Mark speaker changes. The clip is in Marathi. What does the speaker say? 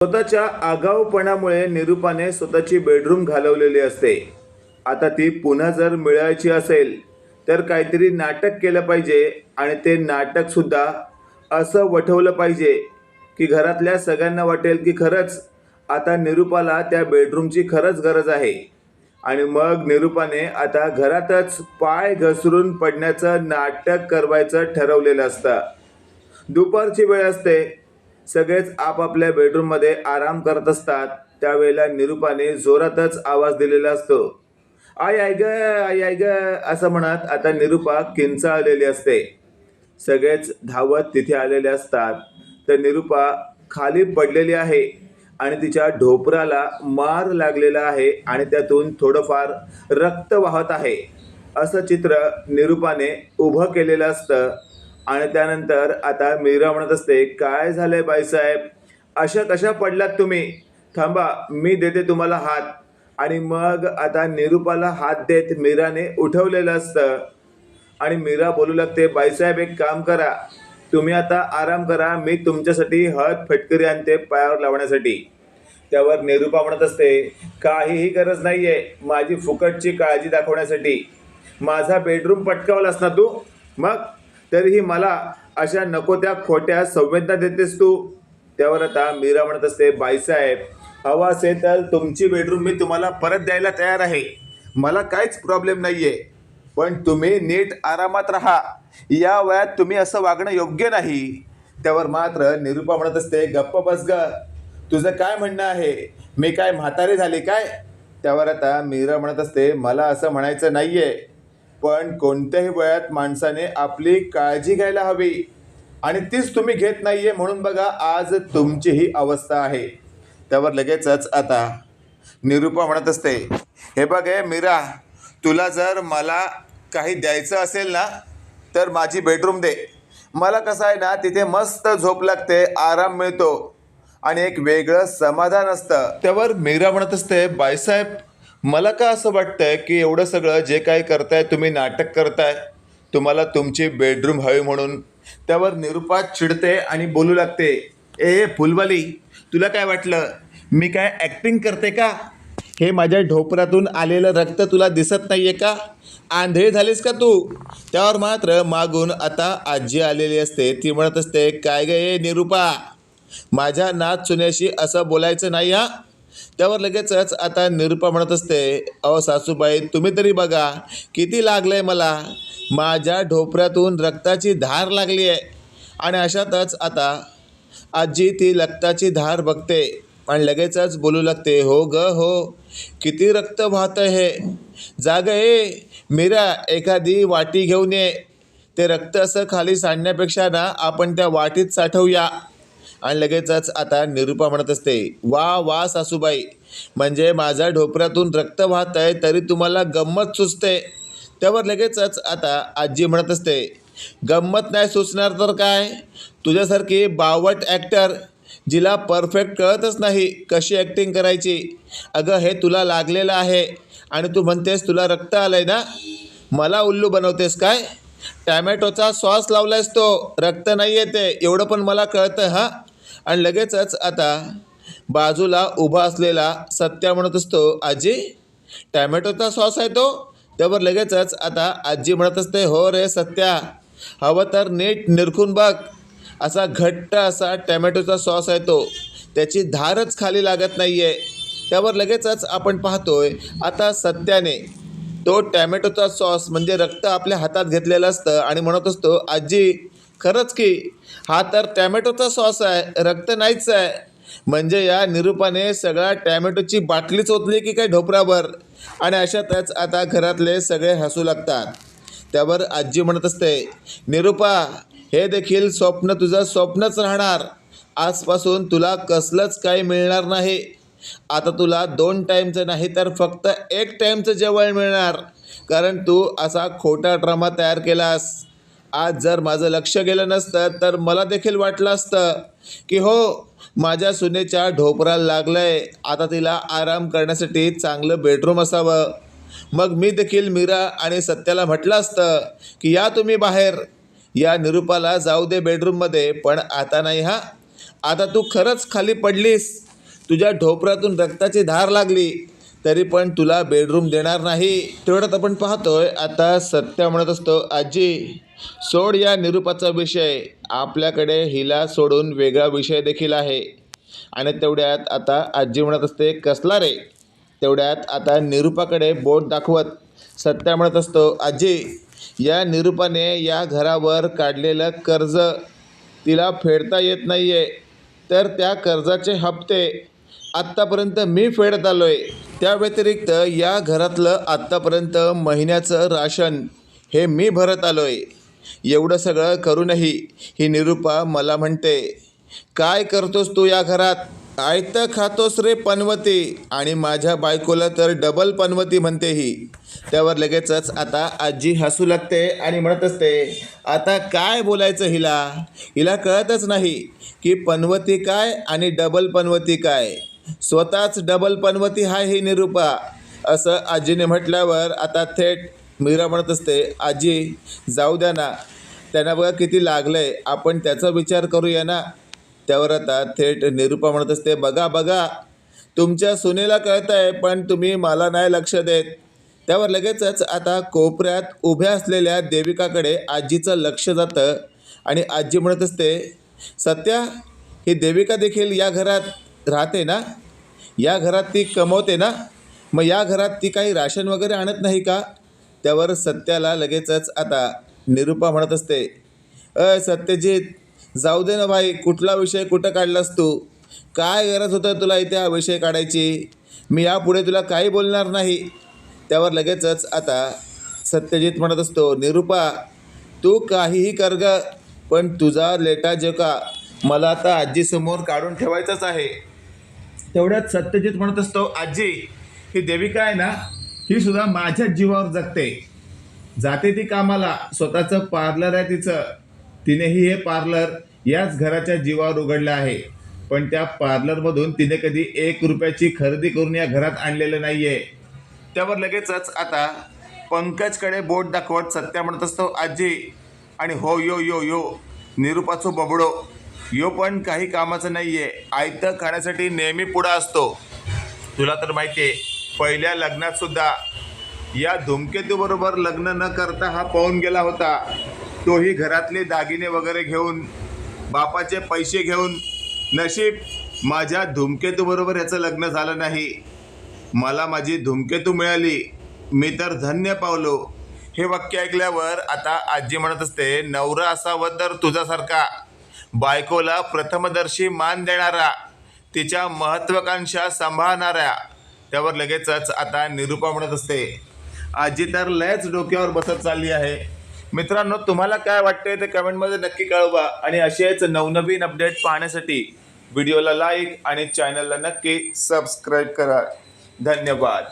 Speaker 1: स्वतःच्या आगाऊपणामुळे निरूपाने स्वतःची बेडरूम घालवलेली असते. आता ती पुन्हा जर मिळवायची असेल तर काहीतरी नाटक केलं पाहिजे आणि ते नाटकसुद्धा असं वठवलं पाहिजे की घरातल्या सगळ्यांना वाटेल की खरंच आता निरूपाला त्या बेडरूमची खरंच गरज आहे. आणि मग निरूपाने आता घरातच पाय घसरून पडण्याचं नाटक करवायचं ठरवलेलं असतं. दुपारची वेळ असते सगळेच आपापल्या बेडरूममध्ये आराम करत असतात. त्यावेळेला निरूपाने जोरातच आवाज दिलेला असतो. आय आय ग आय आय ग असं म्हणत आता निरूपा किंचाळलेली असते. सगळेच धावत तिथे आलेले असतात. तर निरूपा खाली पडलेली आहे आणि तिच्या ढोपराला मार लागलेला आहे आणि त्यातून थोडंफार रक्त वाहत आहे. असं चित्र निरूपाने उभं केलेलं असतं. आणि त्यानंतर आता मीरा म्हणत असते काय झालंय बाईसाहेब? अशा कशा पडलात तुम्ही? थांबा मी देते तुम्हाला हात. आणि मग आता निरूपाला हात देत मीराने उठवलेलं असतं. आणि मीरा बोलू लागते बाईसाहेब एक काम करा. तुम्ही आता आराम करा. मी तुमच्यासाठी हळद फटकरी आणते पायावर लावण्यासाठी. त्यावर निरूपा म्हणत असते काहीही गरज नाहीये. माझी फुकटची काळजी दाखवण्यासाठी. माझा बेडरूम पटकावलास ना तू? मग तरीही मला अशा नको त्या खोट्या संवेदना देतेस तू. त्यावर आता मीरा म्हणत असते बाईसाहेब हवा असेल तर तुमची बेडरूम मी तुम्हाला परत द्यायला तयार आहे. मला काहीच प्रॉब्लेम नाही आहे पण तुम्ही नीट आरामात राहा. या वयात तुम्ही असं वागणं योग्य नाही. त्यावर मात्र निरूपा म्हणत असते गप्प बस ग. तुझं काय म्हणणं आहे? मी काय म्हातारी झाली काय? त्यावर आता मीरा म्हणत असते मला असं म्हणायचं नाही आहे पण कोणत्याही वयात माणसाने आपली काळजी घ्यायला हवी. आणि तीच तुम्ही घेत नाहीये म्हणून बघा आज तुमची ही अवस्था आहे. त्यावर लगेचच आता निरूपा म्हणत असते हे बघ हे मीरा तुला जर मला काही द्यायचं असेल ना तर माझी बेडरूम दे. मला कसं आहे ना तिथे मस्त झोप लागते आराम मिळतो आणि एक वेगळं समाधान असतं. त्यावर मीरा म्हणत असते बायसाहेब मला का असं वाटतंय की एवढं सगळं जे काही करताय तुम्ही नाटक करताय तुम्हाला तुमची बेडरूम हवी म्हणून. त्यावर निरुपा चिडते आणि बोलू लागते ए फुलवाली तुला काय वाटलं? मी काय ॲक्टिंग करते का? हे माझ्या ढोपरातून आलेलं रक्त तुला दिसत नाही आहे का? आंधळी झालीस का तू? त्यावर मात्र मागून आता आजी आलेली असते ती म्हणत असते काय गे ए निरूपा? माझ्या नाच सुन्याशी असं बोलायचं नाही हा? त्यावर लगेचच आता निरूपा म्हणत असते अहो सासूबाई तुम्ही तरी बघा किती लागलंय मला. माझ्या ढोपऱ्यातून रक्ताची धार लागली आहे आणि अशातच आता आजी ती रक्ताची धार बघते आणि लगेचच बोलू लागते हो ग हो किती रक्त वाहतं हे जाग ए मीरा एखादी वाटी घेऊन ये. ते रक्त असं खाली सांडण्यापेक्षा ना आपण त्या वाटीत साठवूया. आणि लगेचच आता निरूपा म्हणत असते वा वा सासूबाई म्हणजे माझ्या ढोपऱ्यातून रक्त वाहत आहे तरी तुम्हाला गंमत सुचते. त्यावर लगेचच आता आजी म्हणत असते गंमत नाही सुचणार तर काय? तुझ्यासारखी बावट ॲक्टर जिला परफेक्ट कळतच नाही कशी ॲक्टिंग करायची. अगं हे तुला लागलेलं आहे आणि तू म्हणतेस तुला रक्त आलं आहे ना? मला उल्लू बनवतेस काय? टॅमॅटोचा सॉस लावलायस तो रक्त नाही येते एवढं पण मला कळतं हां? आणि लगेचच आता बाजूला उभा असलेला सत्या म्हणत असतो आजी टॅमॅटोचा सॉस आहे तो. त्यावर लगेचच आता आजी म्हणत असते हो रे सत्या हवं तर नीट निरखून बघ. असा घट्ट असा टॅमॅटोचा सॉस आहे तो. त्याची धारच खाली लागत नाही आहे त्यावर लगेचच आपण पाहतोय आता सत्याने तो टॅमॅटोचा सॉस म्हणजे रक्त आपल्या हातात घेतलेलं असतं आणि म्हणत असतो आजी खरंच की हा तर टॅमॅटोचा सॉस आहे रक्त नाहीच आहे. म्हणजे या निरूपाने सगळ्या टॅमॅटोची बाटलीच ओतली की काय ढोपरावर आणि अशातच आता घरातले सगळे हसू लागतात. त्यावर आजी म्हणत असते निरूपा हे देखील स्वप्न तुझं स्वप्नच राहणार. आजपासून तुला कसलंच काही मिळणार नाही. आता तुला दोन टाईमचं नाही तर फक्त एक टाईमचं जेवण मिळणार. कारण तू असा खोटा ड्रामा तयार केलास. आज जर माझं लक्ष गेलं नसतं तर मला देखील वाटलं असतं की हो माझ्या सुनेच्या ढोपराला लागलंय. आता तिला आराम करण्यासाठी चांगलं बेडरूम असावं. मग मी देखील मीरा आणि सत्याला म्हटलं असतं की या तुम्ही बाहेर. या निरूपाला जाऊ दे बेडरूममध्ये पण आता नाही हा. आता तू खरंच खाली पडलीस. तुझ्या ढोपरातून रक्ताची धार लागली. तरी पण तुला बेडरूम देणार नाही. तेवढ्यात आपण पाहतोय आता सत्या म्हणत असतो आजी सोड या निरूपाचा विषय. आपल्याकडे हिला सोडून वेगळा विषय देखील आहे. आणि तेवढ्यात आता आजी म्हणत असते कसला रे? तेवढ्यात आता निरूपाकडे बोट दाखवत सत्या म्हणत असतो आजी या निरूपाने या घरावर काढलेलं कर्ज तिला फेडता येत नाही आहे तर त्या कर्जाचे हप्ते आत्तापर्यंत मी फेडत आलो आहे त्या व्यतिरिक्त या घरातलं आत्तापर्यंत महिन्याचं राशन हे मी भरत आलो आहे एवढं सगळं करूनही ही निरूपा मला म्हणते काय करतोस तू या घरात? आयतं खातोस रे पनवती. आणि माझ्या बायकोला तर डबल पनवती म्हणते ही. त्यावर लगेचच आता आजी हसू लागते आणि म्हणत असते आता काय बोलायचं हिला? हिला कळतच नाही की पनवती काय आणि डबल पनवती काय. स्वतःच डबल पनवती हाय ही निरूपा. असं आजीने म्हटल्यावर आता थेट मीरा म्हणत असते आजी जाऊ द्या ना. त्यांना बघा किती लागलं आहे आपण त्याचा विचार करूया ना. त्यावर आता थेट निरूपा म्हणत असते बघा बघा. तुमच्या सुनेला कळत आहे पण तुम्ही मला नाही लक्ष देत. त्यावर लगेचच आता कोपऱ्यात उभ्या असलेल्या देविकाकडे आजीचं लक्ष जातं आणि आजी म्हणत असते सत्या ही देविका देखील या घरात राहते ना? या घरात ती कमवते ना? मग या घरात ती काही राशन वगैरे आणत नाही का? त्यावर सत्याला लगेचच आता निरूपा म्हणत असते अय सत्यजित जाऊ दे ना भाई कुठला विषय कुठं काढलास तू? काय गरज होतं तुला इथे हा विषय काढायची? मी यापुढे तुला काही बोलणार नाही. त्यावर लगेचच आता सत्यजित म्हणत असतो निरूपा तू काहीही कर ग पण तुझा लेटा जोका मला आता आजीसमोर काढून ठेवायचाच आहे. तेवढ्यात सत्यजित म्हणत असतो आजी ही देविका आहे ना ही सुद्धा माझ्याच जीवावर जगते. जाते ती कामाला स्वतःचं पार्लर आहे तिचं. तिनेही हे पार्लर याच घराच्या जीवावर उघडलं आहे. पण त्या पार्लरमधून तिने कधी एक रुपयाची खरेदी करून या घरात आणलेलं नाही आहे त्यावर लगेचच आता पंकजकडे बोट दाखवत सत्या म्हणत असतो आजी आणि हो यो यो यो निरूपाचो बबडो. यो पण काही कामाचं नाही आहे आयतं खाण्यासाठी नेहमी पुढं असतो. तुला तर माहिती आहे पहिल्या लग्नात सुद्धा या धूमकेतूबरोबर लग्न न करता हा पाहून गेला होता. तोही घरातले दागिने वगैरे घेऊन बापाचे पैसे घेऊन नशीब माझ्या धूमकेतूबरोबर याचं लग्न झालं नाही. मला माझी धूमकेतू मिळाली. मी तर धन्य पावलो. हे वाक्य ऐकल्यावर आता आजी म्हणत असते नवरा असावं तर तुझ्यासारखा. बायकोला प्रथमदर्शी मान देणारा तिच्या महत्वाकांक्षा सांभाळणाऱ्या त्यावर लगेचच आता निरूपा म्हणत असते आजी तर लयच डोक्यावर बसत चालली आहे. मित्रांनो तुम्हाला काय वाटतंय ते कमेंटमध्ये नक्की कळवा. आणि असेच नवनवीन अपडेट पाहण्यासाठी व्हिडिओला लाईक आणि चॅनलला नक्की सबस्क्राईब करा. धन्यवाद.